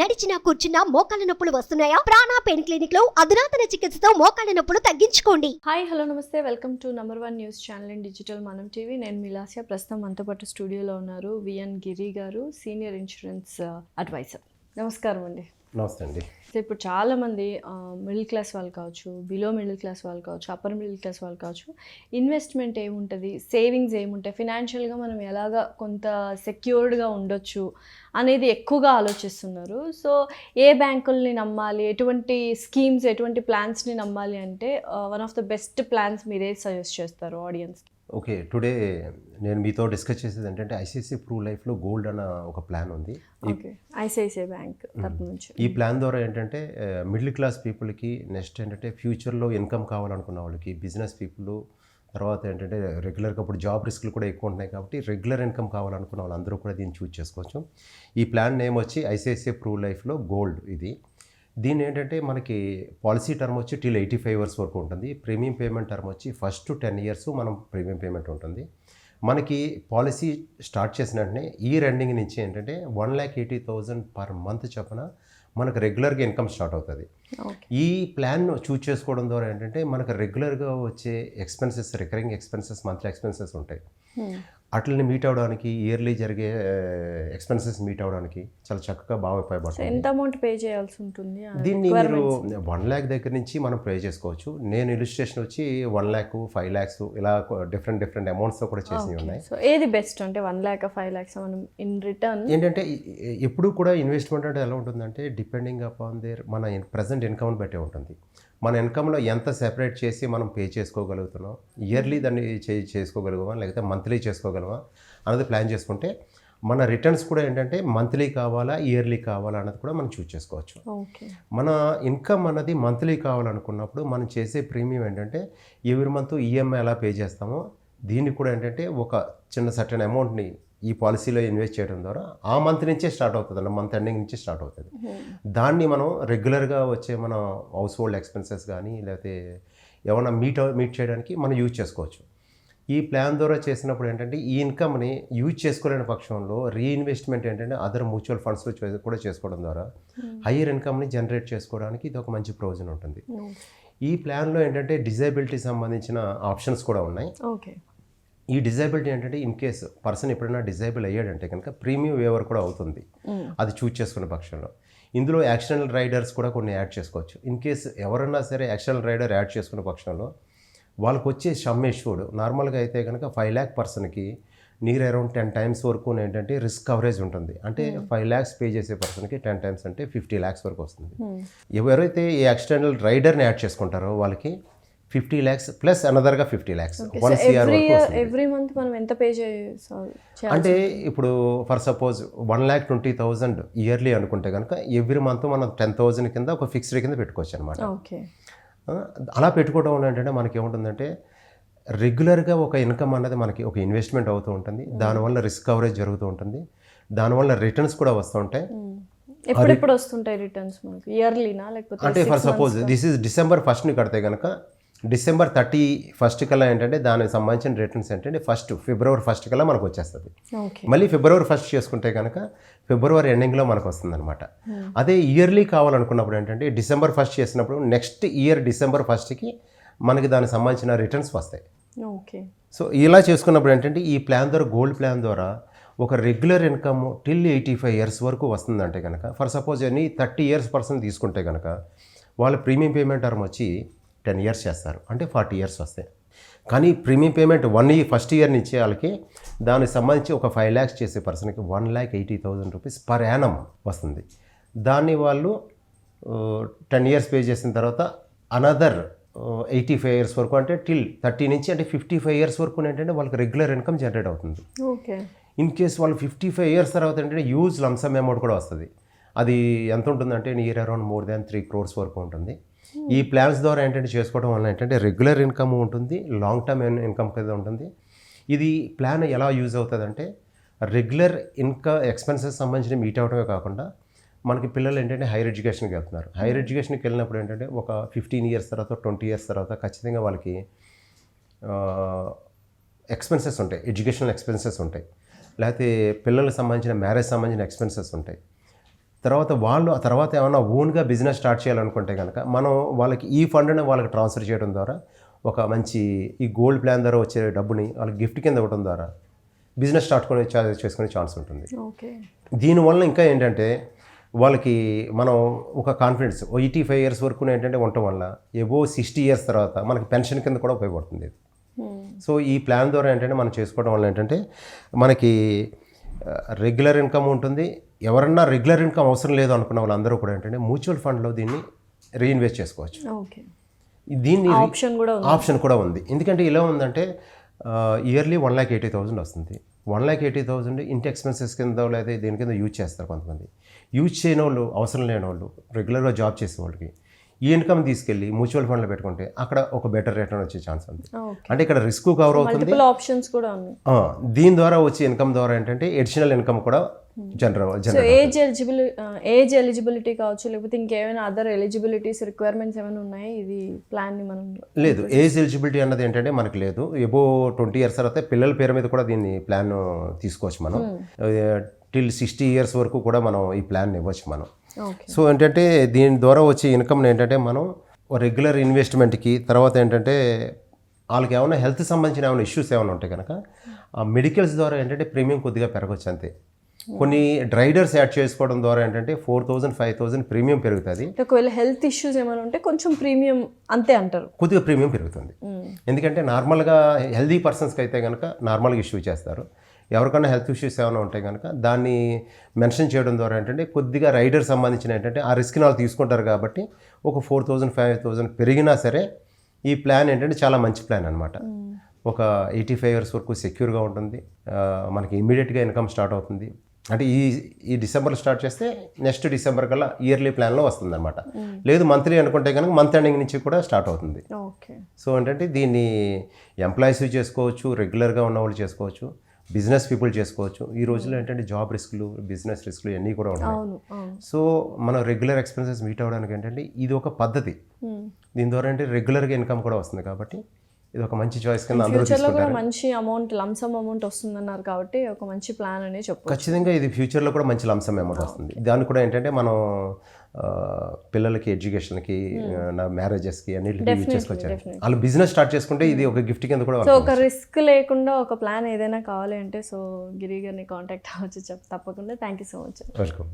నడిచినా కూర్చున్నా మోకాళ్ళ నొప్పులు వస్తున్నాయా? ప్రాణా పెయిన్ క్లినిక్లో అధునాతన చికిత్సతో మోకాళ్ళ నొప్పులు తగ్గించుకోండి. హాయ్ హలో నమస్తే. Welcome to number one news channel and digital Manam TV. నేను మిలాసియా ప్రస్తుతం మనతో పాటు స్టూడియోలో ఉన్నారు విఎన్ గిరి గారు సీనియర్ ఇన్సూరెన్స్ అడ్వైజర్. నమస్కారం అండి. నమస్తే అండి. ఇప్పుడు చాలామంది మిడిల్ క్లాస్ వాళ్ళు కావచ్చు బిలో మిడిల్ క్లాస్ వాళ్ళు కావచ్చు అప్పర్ మిడిల్ క్లాస్ వాళ్ళు కావచ్చు ఇన్వెస్ట్మెంట్ ఏముంటుంది సేవింగ్స్ ఏముంటాయి ఫినాన్షియల్గా మనం ఎలాగా కొంత సెక్యూర్డ్గా ఉండొచ్చు అనేది ఎక్కువగా ఆలోచిస్తున్నారు. సో ఏ బ్యాంకుల్ని నమ్మాలి ఎటువంటి స్కీమ్స్ ఎటువంటి ప్లాన్స్ని నమ్మాలి అంటే one of the best plans మీరే సజెస్ట్ చేస్తారు ఆడియన్స్ ఓకే టుడే నేను మీతో డిస్కస్ చేసేది ఏంటంటే ఐసిఐసి ప్రూ లైఫ్లో గోల్డ్ అన్న ఒక ప్లాన్ ఉంది. ఐసిఐసిఐ బ్యాంక్ నుంచి. ఈ ప్లాన్ ద్వారా ఏంటంటే మిడిల్ క్లాస్ పీపుల్కి నెక్స్ట్ ఏంటంటే ఫ్యూచర్లో ఇన్కమ్ కావాలనుకున్న వాళ్ళకి బిజినెస్ పీపుల్ తర్వాత ఏంటంటే రెగ్యులర్గా ఇప్పుడు జాబ్ రిస్క్లు కూడా ఎక్కువ ఉంటున్నాయి కాబట్టి రెగ్యులర్ ఇన్కమ్ కావాలనుకున్న వాళ్ళందరూ కూడా దీన్ని చూస్ చేసుకోవచ్చు. ఈ ప్లాన్ నేమ్ వచ్చి ఐసిఐసిఐ ప్రూ లైఫ్లో గోల్డ్ ఇది. దీన్ని ఏంటంటే మనకి పాలసీ టర్మ్ వచ్చి టిల్ ఎయిటీ ఫైవ్ ఇయర్స్ వరకు ఉంటుంది. ప్రీమియం పేమెంట్ టర్మ్ వచ్చి ఫస్ట్ టెన్ ఇయర్స్ మనం ప్రీమియం పేమెంట్ ఉంటుంది. మనకి పాలసీ స్టార్ట్ చేసిన వెంటనే ఈ రెండింగ్ నుంచి ఏంటంటే one lakh eighty thousand per month చొప్పున మనకు రెగ్యులర్గా ఇన్కమ్ స్టార్ట్ అవుతుంది. ఈ ప్లాన్ చూస్ చేసుకోవడం ద్వారా ఏంటంటే మనకు రెగ్యులర్గా వచ్చే expenses recurring expenses monthly expenses ఉంటాయి. అట్లని మీట్ అవడానికి ఇయర్లీ జరిగే ఎక్స్పెన్సెస్ మీట్ అవడానికి చాలా చక్కగా బాగా ఉపయోగపడుతుంది. ఎంత అమౌంట్ పే చేయాల్సి ఉంటుంది దీన్ని మీరు? వన్ ల్యాక్ దగ్గర నుంచి మనం పే చేసుకోవచ్చు. నేను ఇలిస్ట్రేషన్ వచ్చి వన్ ల్యాక్ ఫైవ్ ల్యాక్స్ ఇలా డిఫరెంట్ డిఫరెంట్ అమౌంట్స్తో కూడా చేసినవి ఉన్నాయి. సో ఏది బెస్ట్ అంటే వన్ ల్యాక్ ఫైవ్ ల్యాక్స్ మనం ఇన్ రిటర్న్ ఏంటంటే ఎప్పుడు కూడా ఇన్వెస్ట్మెంట్ అంటే ఎలా ఉంటుందంటే డిపెండింగ్ అపాన్ దేర్ మన ప్రజెంట్ ఇన్కమ్ని బట్టే ఉంటుంది. మన ఇన్కమ్లో ఎంత సెపరేట్ చేసి మనం పే చేసుకోగలుగుతున్నాం? ఇయర్లీ దాన్ని చేసుకోగలుగుమా లేకపోతే మంత్లీ చేసుకోగలమా? అన్నది ప్లాన్ చేసుకుంటే మన రిటర్న్స్ కూడా ఏంటంటే మంత్లీ కావాలా ఇయర్లీ కావాలా అన్నది కూడా మనం చూస్ చేసుకోవచ్చు. మన ఇన్కమ్ అన్నది మంత్లీ కావాలనుకున్నప్పుడు మనం చేసే ప్రీమియం ఏంటంటే ఎవ్రీ మంత్ ఈఎంఐ ఎలా పే చేస్తామో దీన్ని కూడా ఏంటంటే ఒక చిన్న సర్టెన్ అమౌంట్ని ఈ పాలసీలో ఇన్వెస్ట్ చేయడం ద్వారా ఆ మంత్ నుంచే స్టార్ట్ అవుతుంది. అన్న మంత్ ఎండింగ్ నుంచి స్టార్ట్ అవుతుంది. దాన్ని మనం రెగ్యులర్గా వచ్చే మన హౌస్ హోల్డ్ ఎక్స్పెన్సెస్ కానీ లేకపోతే ఏమైనా మీట్ మీట్ చేయడానికి మనం యూజ్ చేసుకోవచ్చు. ఈ ప్లాన్ ద్వారా చేసినప్పుడు ఏంటంటే ఈ ఇన్కమ్ని యూజ్ చేసుకోలేని పక్షంలో రీఇన్వెస్ట్మెంట్ ఏంటంటే అదర్ మ్యూచువల్ ఫండ్స్లో కూడా చేసుకోవడం ద్వారా హయ్యర్ ఇన్కమ్ని జనరేట్ చేసుకోవడానికి ఇది ఒక మంచి ప్రయోజనం ఉంటుంది. ఈ ప్లాన్లో ఏంటంటే డిజైబిలిటీ సంబంధించిన ఆప్షన్స్ కూడా ఉన్నాయి. ఓకే. ఈ డిజైబిలిటీ ఏంటంటే ఇన్ కేస్ పర్సన్ ఎప్పుడైనా డిజైబుల్ అయ్యాడంటే కనుక ప్రీమియం వేవర్ కూడా అవుతుంది. అది చూజ్ చేసుకునే పక్షంలో. ఇందులో యాక్షనల్ రైడర్స్ కూడా కొన్ని యాడ్ చేసుకోవచ్చు. ఇన్ కేస్ ఎవరన్నా సరే యాక్షనల్ రైడర్ యాడ్ చేసుకునే పక్షంలో వాళ్ళకి వచ్చే సమ్ ఇష్యూడ్ నార్మల్గా అయితే కనుక ఫైవ్ ల్యాక్ పర్సన్కి నియర్ అరౌండ్ టెన్ టైమ్స్ వరకు ఏంటంటే రిస్క్ కవరేజ్ ఉంటుంది. అంటే ఫైవ్ ల్యాక్స్ పే చేసే పర్సన్కి టెన్ టైమ్స్ అంటే ఫిఫ్టీ ల్యాక్స్ వరకు వస్తుంది. ఎవరైతే ఈ యాక్సిడెంటల్ రైడర్ని యాడ్ చేసుకుంటారో వాళ్ళకి fifty lakhs plus అనదర్గా fifty lakhs. One CR every month మనం ఎంత పే చేయాలి అంటే ఇప్పుడు for suppose one lakh twenty thousand yearly అనుకుంటే కనుక ఎవ్రీ మంత్ మనం టెన్ థౌజండ్ కింద ఒక ఫిక్స్డ్ కింద పెట్టుకోవచ్చు అనమాట ఓకే అలా పెట్టుకోవడం వల్ల ఏంటంటే మనకి ఏముంటుందంటే రెగ్యులర్గా ఒక ఇన్కమ్ అన్నది మనకి ఒక ఇన్వెస్ట్మెంట్ అవుతూ ఉంటుంది. దానివల్ల రిస్క్ కవరేజ్ జరుగుతూ ఉంటుంది. దానివల్ల రిటర్న్స్ కూడా వస్తూ ఉంటాయి. ఎప్పుడెప్పుడు వస్తుంటాయి రిటర్న్స్ మనకి? ఇయర్లీనా లేకపోతే అంటే for suppose this is December ఫస్ట్ని కడితే కనుక డిసెంబర్ థర్టీ ఫస్ట్ కల్లా ఏంటంటే దానికి సంబంధించిన రిటర్న్స్ ఏంటంటే ఫస్ట్ ఫిబ్రవరి ఫస్ట్ కల్లా మనకు వచ్చేస్తుంది. మళ్ళీ ఫిబ్రవరి ఫస్ట్ చేసుకుంటే కనుక ఫిబ్రవరి ఎండింగ్లో మనకు వస్తుందన్నమాట. అదే ఇయర్లీ కావాలనుకున్నప్పుడు ఏంటంటే డిసెంబర్ ఫస్ట్ చేసినప్పుడు నెక్స్ట్ ఇయర్ డిసెంబర్ ఫస్ట్కి మనకి దానికి సంబంధించిన రిటర్న్స్ వస్తాయి. ఓకే. సో ఇలా చేసుకున్నప్పుడు ఏంటంటే ఈ ప్లాన్ ద్వారా గోల్డ్ ప్లాన్ ద్వారా ఒక regular income till eighty five years వరకు వస్తుందంటే కనుక for suppose any thirty years person తీసుకుంటే కనుక వాళ్ళ ప్రీమియం పేమెంట్ టర్మ్ వచ్చి టెన్ ఇయర్స్ చేస్తారు. అంటే ఫార్టీ ఇయర్స్ వస్తాయి కానీ premium payment one year first year నుంచి వాళ్ళకి దానికి సంబంధించి ఒక ఫైవ్ ల్యాక్స్ చేసే పర్సన్కి one lakh eighty thousand rupees per annum వస్తుంది. దాన్ని వాళ్ళు టెన్ ఇయర్స్ పే చేసిన తర్వాత అనదర్ ఎయిటీ ఫైవ్ ఇయర్స్ వరకు అంటే టిల్ థర్టీ నుంచి అంటే ఫిఫ్టీ ఫైవ్ ఇయర్స్ వరకు ఏంటంటే వాళ్ళకి రెగ్యులర్ ఇన్కమ్ జనరేట్ అవుతుంది. ఓకే. ఇన్ కేస్ వాళ్ళు ఫిఫ్టీ ఫైవ్ ఇయర్స్ తర్వాత ఏంటంటే యూజ్ లంసమ్ అమౌంట్ కూడా వస్తుంది. అది ఎంత ఉంటుందంటే near around more than three crores వరకు ఉంటుంది. ఈ ప్లాన్స్ ద్వారా ఏంటంటే చేసుకోవడం వల్ల ఏంటంటే రెగ్యులర్ ఇన్కమ్ ఉంటుంది లాంగ్ టర్మ్ ఇన్కమ్ కదా ఉంటుంది. ఇది ప్లాన్ ఎలా యూజ్ అవుతుందంటే రెగ్యులర్ ఇన్కమ్ ఎక్స్పెన్సెస్ సంబంధించిన మీట్ అవడమే కాకుండా మనకి పిల్లలు ఏంటంటే హైయర్ ఎడ్యుకేషన్కి వెళ్తున్నారు. హైయర్ ఎడ్యుకేషన్కి వెళ్ళినప్పుడు ఏంటంటే ఒక ఫిఫ్టీన్ ఇయర్స్ తర్వాత ట్వంటీ ఇయర్స్ తర్వాత ఖచ్చితంగా వాళ్ళకి ఎక్స్పెన్సెస్ ఉంటాయి ఎడ్యుకేషనల్ ఎక్స్పెన్సెస్ ఉంటాయి. లేకపోతే పిల్లలకు సంబంధించిన మ్యారేజ్ సంబంధించిన ఎక్స్పెన్సెస్ ఉంటాయి. తర్వాత వాళ్ళు ఆ తర్వాత ఏమైనా ఓన్గా బిజినెస్ స్టార్ట్ చేయాలనుకుంటే కనుక మనం వాళ్ళకి ఈ ఫండ్ని వాళ్ళకి ట్రాన్స్ఫర్ చేయడం ద్వారా ఒక మంచి ఈ గోల్డ్ ప్లాన్ ద్వారా వచ్చే డబ్బుని వాళ్ళకి గిఫ్ట్ కింద ఇవ్వడం ద్వారా బిజినెస్ స్టార్ట్ కొని చేసుకునే ఛాన్స్ ఉంటుంది. ఓకే. దీనివల్ల ఇంకా ఏంటంటే వాళ్ళకి మనం ఒక కాన్ఫిడెన్స్ ఎయిటీ ఫైవ్ ఇయర్స్ వరకు ఏంటంటే ఉండటం వల్ల ఎబో సిక్స్టీ ఇయర్స్ తర్వాత మనకి పెన్షన్ కింద కూడా ఉపయోగపడుతుంది సో ఈ ప్లాన్ ద్వారా ఏంటంటే మనం చేసుకోవడం వల్ల ఏంటంటే మనకి రెగ్యులర్ ఇన్కమ్ ఉంటుంది ఎవరన్నా రెగ్యులర్ ఇన్కమ్ అవసరం లేదు అనుకున్న వాళ్ళందరూ కూడా ఏంటంటే మ్యూచువల్ ఫండ్లో దీన్ని రీఇన్వెస్ట్ చేసుకోవచ్చు. ఓకే. దీన్ని ఆప్షన్ కూడా ఉంది. ఆప్షన్ కూడా ఉంది. ఎందుకంటే ఇలా ఉందంటే yearly one lakh eighty thousand వస్తుంది. వన్ ల్యాక్ ఎయిటీ థౌసండ్ ఇంటి ఎక్స్పెన్సెస్ కింద లేదా దేని కింద యూజ్ చేస్తారు కొంతమంది. యూజ్ చేయని వాళ్ళు అవసరం లేని వాళ్ళు రెగ్యులర్గా జాబ్ చేసే వాళ్ళకి ఈ ఇన్కమ్ తీసుకెళ్ళి మ్యూచువల్ ఫండ్లో పెట్టుకుంటే అక్కడ ఒక బెటర్ రిటర్న్ వచ్చే ఛాన్స్ ఉంది. అంటే ఇక్కడ రిస్క్ కవర్ అవుతుంది. ఆప్షన్స్ కూడా ఉన్నాయి. దీని ద్వారా వచ్చే ఇన్కమ్ ద్వారా ఏంటంటే ఎడిషనల్ ఇన్కమ్ కూడా general so general age eligibility age eligibility కావచ్చు లేకపోతే ఇంకేమైనా అదర్ ఎలిజిబిలిటీస్ రిక్వైర్మెంట్స్ ఏమైనా ఉన్నాయి? ఇది ప్లాన్ని మనం లేదు. ఏజ్ ఎలిజిబిలిటీ అన్నది ఏంటంటే మనకి లేదు. ఎబో ట్వంటీ ఇయర్స్ తర్వాత పిల్లల పేరు మీద కూడా దీన్ని ప్లాన్ తీసుకోవచ్చు మనం. టిల్ సిక్స్టీ ఇయర్స్ వరకు కూడా మనం ఈ ప్లాన్ ఇవ్వచ్చు మనం. సో ఏంటంటే దీని ద్వారా వచ్చే ఇన్కమ్ ఏంటంటే మనం రెగ్యులర్ ఇన్వెస్ట్మెంట్కి తర్వాత ఏంటంటే వాళ్ళకి ఏమైనా హెల్త్ సంబంధించిన ఏమైనా ఇష్యూస్ ఏమైనా ఉంటాయి కనుక ఆ మెడికల్స్ ద్వారా ఏంటంటే ప్రీమియం కొద్దిగా పెరగచ్చు అంతే. కొన్ని డ్రైడర్స్ యాడ్ చేసుకోవడం ద్వారా ఏంటంటే four thousand five thousand premium పెరుగుతుంది. ఒకవేళ హెల్త్ ఇష్యూస్ ఏమైనా ఉంటే కొంచెం ప్రీమియం అంతే అంటారు. కొద్దిగా ప్రీమియం పెరుగుతుంది. ఎందుకంటే నార్మల్గా హెల్దీ పర్సన్స్కి అయితే కనుక నార్మల్గా ఇష్యూ చేస్తారు. ఎవరికైనా హెల్త్ ఇష్యూస్ ఏమైనా ఉంటాయి కనుక దాన్ని మెన్షన్ చేయడం ద్వారా ఏంటంటే కొద్దిగా రైడర్ సంబంధించిన ఏంటంటే ఆ రిస్క్ని వాళ్ళు తీసుకుంటారు కాబట్టి ఒక ఫోర్ థౌజండ్ ఫైవ్ థౌజండ్ పెరిగినా సరే ఈ ప్లాన్ ఏంటంటే చాలా మంచి ప్లాన్ అనమాట ఒక ఎయిటీ ఫైవ్ ఇయర్స్ వరకు సెక్యూర్గా ఉంటుంది. మనకి ఇమీడియట్గా ఇన్కమ్ స్టార్ట్ అవుతుంది. అంటే ఈ ఈ డిసెంబర్లో స్టార్ట్ చేస్తే నెక్స్ట్ డిసెంబర్ కల్లా ఇయర్లీ ప్లాన్లో వస్తుంది అనమాట లేదు మంత్లీ అనుకుంటే కనుక మంత్ ఎండింగ్ నుంచి కూడా స్టార్ట్ అవుతుంది. ఓకే. సో ఏంటంటే దీన్ని ఎంప్లాయీస్ చేసుకోవచ్చు రెగ్యులర్గా ఉన్న వాళ్ళు చేసుకోవచ్చు. బిజినెస్ పీపుల్ చేసుకోవచ్చు. ఈ రోజుల్లో ఏంటంటే జాబ్ రిస్క్లు బిజినెస్ రిస్క్లు ఇవన్నీ కూడా ఉన్నాయి అవును సో మనం రెగ్యులర్ ఎక్స్పెన్సెస్ మీట్ అవ్వడానికి ఏంటంటే ఇది ఒక పద్ధతి. Hmm. దీని ద్వారా అంటే రెగ్యులర్గా ఇన్కమ్ కూడా వస్తుంది కాబట్టి ఇది ఒక మంచి చాయిస్ కింద అందరూ తీసుకుంటారు. మంచి అమౌంట్ లంసమ్ అమౌంట్ వస్తుందన్నారు కాబట్టి ఒక మంచి ప్లాన్ అనే చెప్పు ఖచ్చితంగా ఇది ఫ్యూచర్లో కూడా మంచి లంసం అమౌంట్ వస్తుంది. దాన్ని కూడా ఏంటంటే మనం పిల్లలకి ఎడ్యుకేషన్కి నా మ్యారేజెస్కి అన్నిటికీ యూజ్ వాళ్ళు బిజినెస్ స్టార్ట్ చేసుకుంటే ఇది ఒక గిఫ్ట్ కింద కూడా సో ఒక రిస్క్ లేకుండా ఒక ప్లాన్ ఏదైనా కావాలి అంటే సో గిరి గారిని కాంటాక్ట్ అవ్వచ్చు తప్పకుండా. Thank you so much. Welcome.